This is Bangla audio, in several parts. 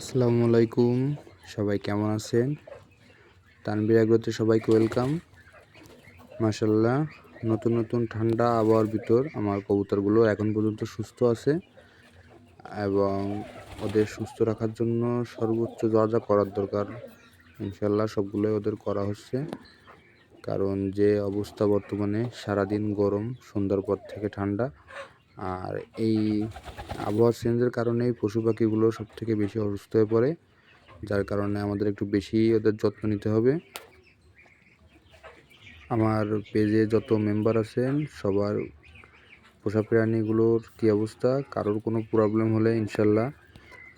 আসসালামু আলাইকুম, সবাই কেমন আছেন? তানবির আগ্রতে সবাইকে ওয়েলকাম। মাসাল্লাহ নতুন নতুন ঠান্ডা আবহাওয়ার ভিতর আমার কবুতরগুলো এখন পর্যন্ত সুস্থ আছে এবং ওদের সুস্থ রাখার জন্য সর্বোচ্চ যা যা করার দরকার ইনশাল্লাহ সবগুলোই ওদের করা হচ্ছে। কারণ যে অবস্থা বর্তমানে, সারাদিন গরম, সন্ধ্যার পর থেকে ঠান্ডা আর এই আবহাওয়া চেঞ্জের কারণেই পশু পাখিগুলো সব থেকে বেশি অসুস্থ হয়ে পড়ে, যার কারণে আমাদের একটু বেশি ওদের যত্ন নিতে হবে। আমার পেজে যত মেম্বার আছেন, সবার পোষা প্রাণীগুলোর কী অবস্থা, কারোর কোনো প্রবলেম হলে ইনশাল্লাহ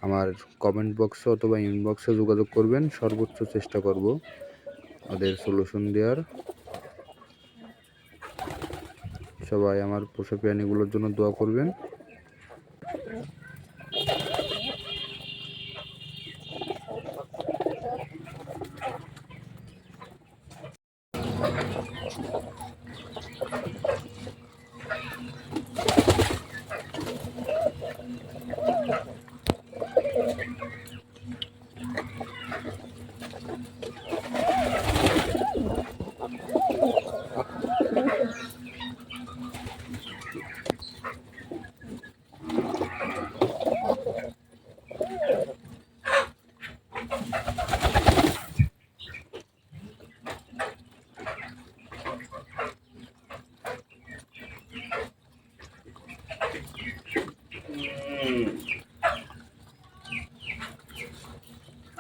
আমার কমেন্ট বক্সে অথবা ইনবক্সে যোগাযোগ করবেন, সর্বোচ্চ চেষ্টা করব ওদের সলিউশন দেওয়ার। সবাই আমার পোষা প্রাণীগুলোর জন্য দোয়া করবেন।